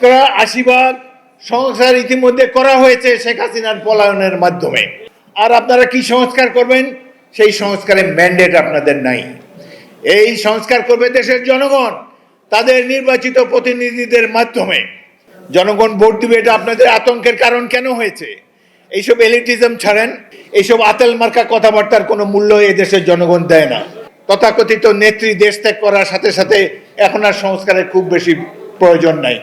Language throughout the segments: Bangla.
শতকরা আশি ভাগ সংস্কার ইতিমধ্যে করা হয়েছে শেখ হাসিনার পলায়নের মাধ্যমে। আর আপনারা কি সংস্কার করবেন? সেই সংস্কারের ম্যান্ডেট আপনাদের নাই। এই সংস্কার করবে দেশের জনগণ, তাদের নির্বাচিত প্রতিনিধিদের মাধ্যমে। জনগণ ভোট দিবে এটা আপনাদের আতঙ্কের কারণ কেন হয়েছে? এইসব এলিটিজম ছাড়েন, এইসব আতেল মার্কা কথাবার্তার কোনো মূল্য দেশের জনগণ দেয় না। তথাকথিত নেত্রী দেশ ত্যাগ করার সাথে সাথে এখন আর সংস্কারের খুব বেশি প্রয়োজন নাই।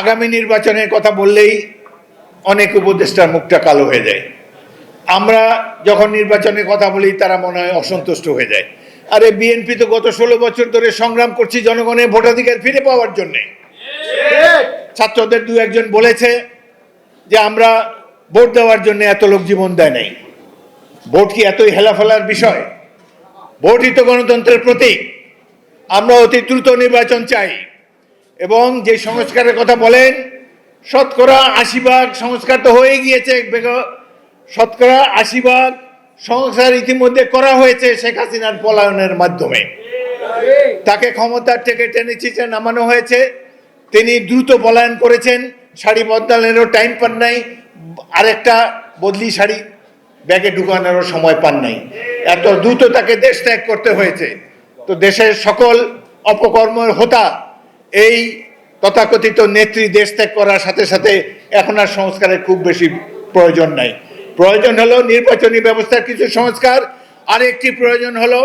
আগামী নির্বাচনের কথা বললেই অনেক উপদেষ্টার মুখটা কালো হয়ে যায়। আমরা যখন নির্বাচনের কথা বলি, তারা মনে হয় অসন্তুষ্ট হয়ে যায়। আরে বিএনপি তো গত ষোলো বছর ধরে সংগ্রাম করছি জনগণের ভোটাধিকার ফিরে পাওয়ার জন্যে। ছাত্রদের দু একজন বলেছে যে আমরা ভোট দেওয়ার জন্য এত লোক জীবন দেয় নাই। ভোট কি এতই হেলাফেলার বিষয়? ভোটই তো গণতন্ত্রের প্রতীক। আমরা অতি দ্রুত নির্বাচন চাই। এবং যে সংস্কারের কথা বলেন, শতকরা আশি ভাগ সংস্কার তো হয়ে গিয়েছে শতকরা আশি ভাগ সংস্কার ইতিমধ্যে করা হয়েছে শেখ হাসিনার পলায়নের মাধ্যমে। তাকে ক্ষমতার থেকে টেনে চিচে নামানো হয়েছে। তিনি দ্রুত পলায়ন করেছেন, শাড়ি বদলানেরও টাইম পান নাই, আরেকটা বদলি শাড়ি ব্যাগে ঢুকানোরও সময় পান নাই। এত দ্রুত তাকে দেশ ত্যাগ করতে হয়েছে। তো দেশের সকল অপকর্মের হোতা এই তথাকথিত নেত্রী দেশ ত্যাগ করার সাথে সাথে এখন আর সংস্কারের খুব বেশি প্রয়োজন নাই। প্রয়োজন হলো নির্বাচনী ব্যবস্থার কিছু সংস্কার, আরেকটি প্রয়োজন হলো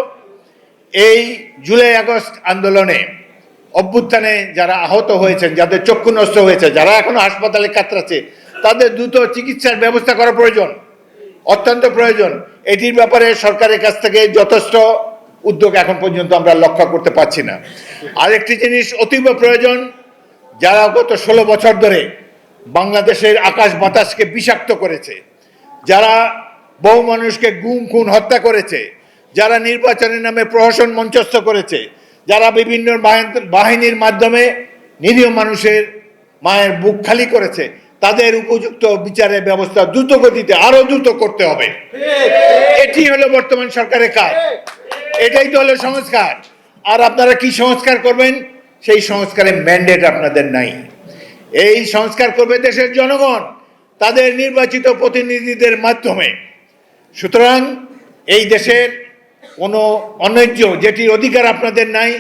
এই জুলাই আগস্ট আন্দোলনে অভ্যুত্থানে যারা আহত হয়েছেন, যাদের চক্ষু নষ্ট হয়েছে, যারা এখনও হাসপাতালে কাতরাচ্ছে, তাদের দ্রুত চিকিৎসার ব্যবস্থা করা প্রয়োজন, অত্যন্ত প্রয়োজন। এটির ব্যাপারে সরকারের কাছ থেকে যথেষ্ট উদ্যোগ এখন পর্যন্ত আমরা লক্ষ্য করতে পারছি না। আরেকটি জিনিস অতীব প্রয়োজন যারা গত ষোলো বছর ধরে বাংলাদেশের আকাশ বাতাসকে বিষাক্ত করেছে যারা বহু মানুষকে গুম খুন হত্যা করেছে যারা নির্বাচনের নামে প্রহসন মঞ্চস্থ করেছে যারা বিভিন্ন বাহিন- বাহিনীর মাধ্যমে নিরীহ মানুষের মায়ের বুক খালি করেছে তাদের উপযুক্ত বিচারের ব্যবস্থা দ্রুত গতিতে আরও দ্রুত করতে হবে। এটি হলো বর্তমান সরকারের কাজ। এটাই তো হলো সংস্কার। আর আপনারা কি সংস্কার করবেন? সেই সংস্কারের ম্যান্ডেট আপনাদের নাই। এই সংস্কার করবে দেশের জনগণ, তাদের নির্বাচিত প্রতিনিধিদের মাধ্যমে। সুতরাং এই দেশের কোনো অন্যায্য যেটি অধিকার আপনাদের নাই,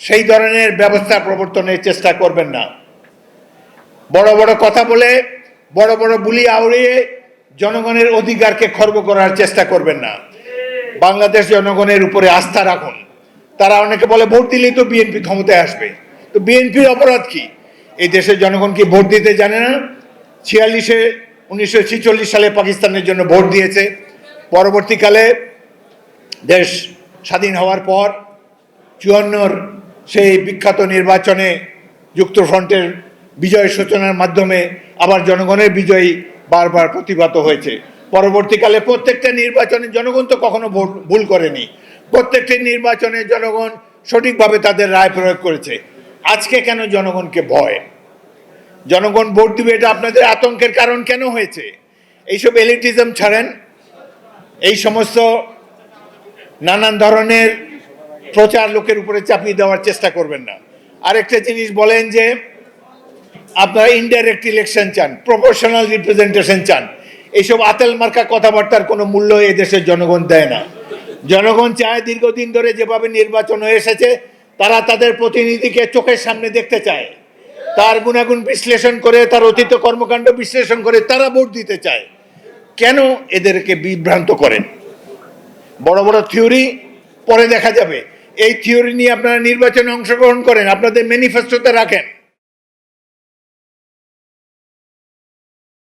সেই ধরনের ব্যবস্থা প্রবর্তনের চেষ্টা করবেন না। বড় বড় কথা বলে, বড় বড় বুলি আউড়িয়ে জনগণের অধিকারকে খর্ব করার চেষ্টা করবেন না। বাংলাদেশ জনগণের উপরে আস্থা রাখুন। তারা অনেকে বলে ভোট দিলেই তো বিএনপি ক্ষমতায় আসবে। তো বিএনপির অপরাধ কি? এই দেশের জনগণ কি ভোট দিতে জানে না? ছিয়াল্লিশে, উনিশশো সালে পাকিস্তানের জন্য ভোট দিয়েছে। পরবর্তীকালে দেশ স্বাধীন হওয়ার পর চুয়ান্নর সেই বিখ্যাত নির্বাচনে যুক্তফ্রন্টের বিজয় সূচনার মাধ্যমে আবার জনগণের বিজয়ী বারবার প্রতিভাত হয়েছে। পরবর্তীকালে প্রত্যেকটা নির্বাচনে জনগণ তো কখনো ভুল করেনি। প্রত্যেকটি নির্বাচনে জনগণ সঠিকভাবে তাদের রায় প্রয়োগ করেছে। আজকে কেন জনগণকে ভয়? জনগণ ভোট দিবে এটা আপনাদের আতঙ্কের কারণ কেন হয়েছে? এইসব এলিটিজম ছাড়েন। এই সমস্ত নানান ধরনের প্রচার লোকের উপরে চাপিয়ে দেওয়ার চেষ্টা করবেন না। আরেকটা জিনিস বলেন যে, আপনারা ইনডাইরেক্ট ইলেকশন চান প্রপোর্শনাল রিপ্রেজেন্টেশন চান। এইসব আতেল মার্কা কথাবার্তার কোনো মূল্য এই দেশের জনগণ দেয় না। জনগণ চায় দীর্ঘদিন ধরে যেভাবে নির্বাচন হয়ে এসেছে, তারা তাদের প্রতিনিধিকে চোখের সামনে দেখতে চায়। তার গুণাগুণ বিশ্লেষণ করে, তার অতীত কর্মকাণ্ড বিশ্লেষণ করে তারা ভোট দিতে চায়। কেন এদেরকে বিভ্রান্ত করেন? বড় বড় থিওরি পরে দেখা যাবে। এই থিওরি নিয়ে আপনারা নির্বাচনে অংশগ্রহণ করেন, আপনাদের ম্যানিফেস্টোতে রাখেন।